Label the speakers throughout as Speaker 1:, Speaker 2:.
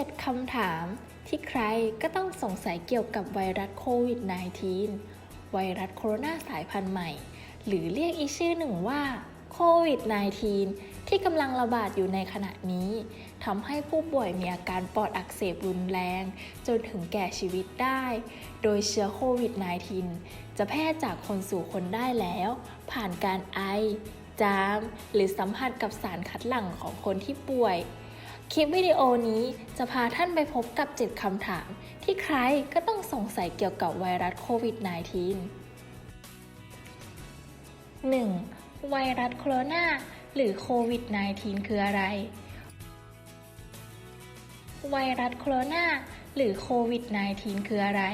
Speaker 1: 7 คำถามที่ใครก็ต้องสงสัยเกี่ยวกับไวรัสโควิด -19 ไวรัสโคโรนาสายพันธุ์ใหม่ หรือเรียกอีกชื่อหนึ่งว่าโควิด -19 ที่กำลังระบาดอยู่ในขณะนี้ทำให้ผู้ป่วยมีอาการปอดอักเสบรุนแรง จนถึงแก่ชีวิตได้ โดยเชื้อโควิด -19 จะแพร่จากคนสู่คนได้แล้ว ผ่านการไอ จาม หรือสัมผัสกับสารคัดหลั่งของคนที่ป่วย คลิปวิดีโอนี้จะพาท่านไปพบกับ 7 คำถาม ที่ใครก็ต้องสงสัยเกี่ยวกับไวรัสโควิด -19 1. ไวรัสโคโรนาหรือโควิด -19 คืออะไร ไวรัสโคโรนาหรือโควิด -19 คืออะไร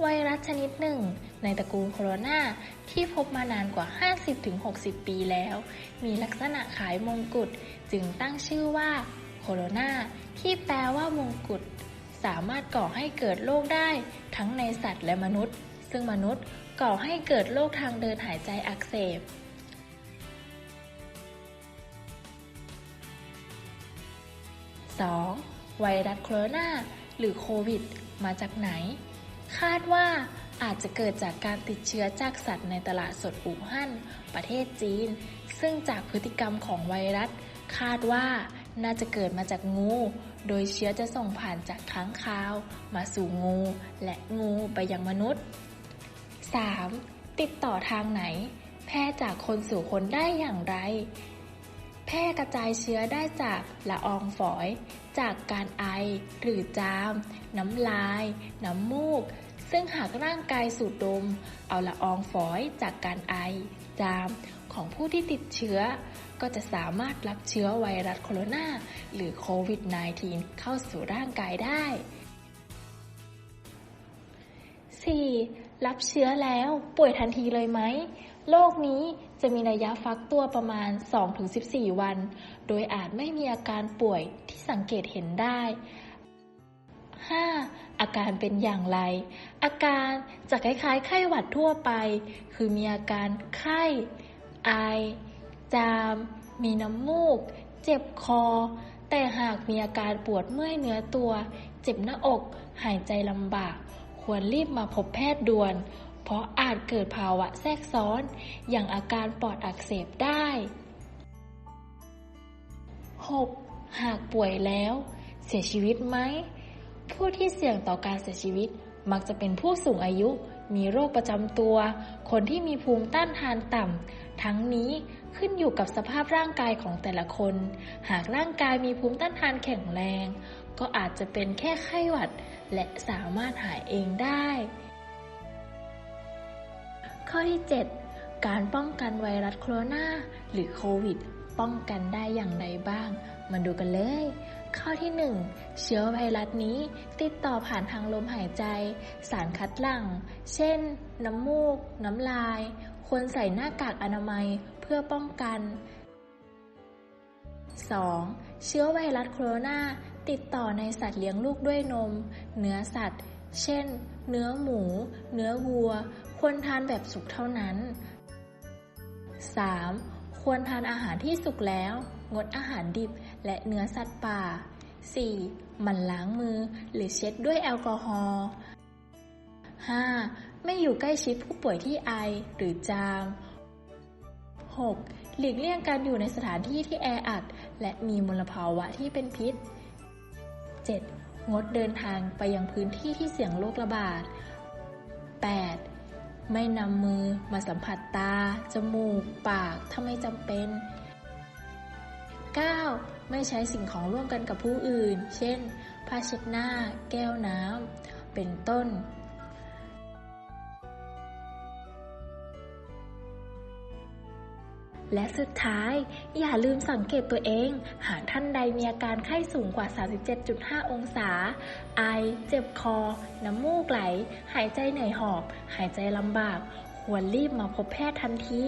Speaker 1: ไวรัสชนิดหนึ่ง ในตระกูลโคโรนาที่พบมานานกว่า 50-60 ปีแล้ว มีลักษณะคล้ายมงกุฎจึงตั้งชื่อว่า โคโรนาที่แปลว่ามงกุฎสามารถก่อให้เกิดโรคได้ทั้งในสัตว์และมนุษย์ ซึ่งมนุษย์ก่อให้เกิดโรคทางเดินหายใจอักเสบ 2. ไวรัสโคโรนาหรือโควิด มาจากไหน คาดว่าอาจจะเกิดจากการติดเชื้อจากสัตว์ในตลาดสดอู่ฮั่น ประเทศจีน ซึ่งจากพฤติกรรมของไวรัส คาดว่า น่าจะเกิดมาจากงู โดยเชื้อจะส่งผ่านจากค้างคาว มาสู่งู และงูไปยังมนุษย์ 3. ติดต่อทางไหน แพร่จากคนสู่คนได้อย่างไร แพร่กระจายเชื้อได้จากละอองฝอย จากการไอ หรือจาม น้ำลาย น้ำมูก ซึ่งหากร่างกายสูดดม เอาละอองฝอยจากการไอ จามของผู้ที่ติดเชื้อ ก็จะสามารถรับเชื้อไวรัสโคโรนา หรือโควิด -19 เข้าสู่ร่างกายได้ 4. รับเชื้อแล้วป่วยทันทีเลยไหม โรคนี้จะมีระยะฟักตัวประมาณ 2-14 วัน โดยอาจไม่มีอาการป่วยที่สังเกตเห็นได้ 5. อาการเป็นอย่างไร อาการจะคล้ายๆ ไข้หวัดทั่วไป คือมีอาการไข้ ไอ จาม มีน้ำมูก เจ็บคอ แต่หากมีอาการปวดเมื่อยเนื้อตัว เจ็บหน้าอก หายใจลำบาก ควรรีบมาพบแพทย์ด่วน เพราะอาจเกิดภาวะแทรกซ้อน อย่างอาการปอดอักเสบได้ 6. หากป่วยแล้ว เสียชีวิตไหม ผู้ที่เสี่ยงต่อการเสียชีวิต มักจะเป็นผู้สูงอายุ มีโรคประจำตัว คนที่มีภูมิต้านทานต่ำ ทั้งนี้ขึ้นอยู่กับสภาพร่างกายของแต่ละคน หากร่างกายมีภูมิต้านทานแข็งแรง ก็อาจจะเป็นแค่ไข้หวัด และสามารถหายเองได้ ข้อที่ 7 การป้องกันไวรัสโคโรนาหรือโควิด ป้องกันได้อย่างไรบ้าง มาดูกันเลย ข้อที่ 1 เชื้อไวรัสนี้ติดต่อผ่านทางลมหายใจ สารคัดหลั่ง เช่น น้ำมูก น้ำลาย ควรใส่หน้ากากอนามัยเพื่อป้องกัน 2. เชื้อไวรัสโคโรนาติดต่อในสัตว์เลี้ยงลูกด้วยนม เนื้อสัตว์ เช่น เนื้อหมู เนื้อวัว ควรทานแบบสุกเท่านั้น 3. ควรทานอาหารที่สุกแล้ว งดอาหารดิบและเนื้อสัตว์ป่า 4. มันล้างมือหรือเช็ดด้วยแอลกอฮอล์ 5. ไม่อยู่ใกล้ชิดผู้ป่วยที่ไอหรือจาม 6. หลีกเลี่ยงการอยู่ในสถานที่ที่แออัด และมีมลภาวะที่เป็นพิษ 7. งดเดินทางไปยังพื้นที่ที่เสี่ยงโรคระบาด 8. ไม่นำมือมาสัมผัสตา จมูก ปาก ถ้าไม่จำเป็น 9. ไม่ใช้สิ่งของร่วมกันกับผู้อื่น เช่น ผ้าเช็ดหน้า แก้วน้ำ เป็นต้น และสุดท้าย อย่าลืมสังเกตตัวเอง หากท่านใดมีอาการไข้สูงกว่า 37.5 องศา ไอ เจ็บคอ น้ำมูกไหล หายใจเหนื่อยหอบ หายใจลำบาก ควรรีบมาพบแพทย์ทันที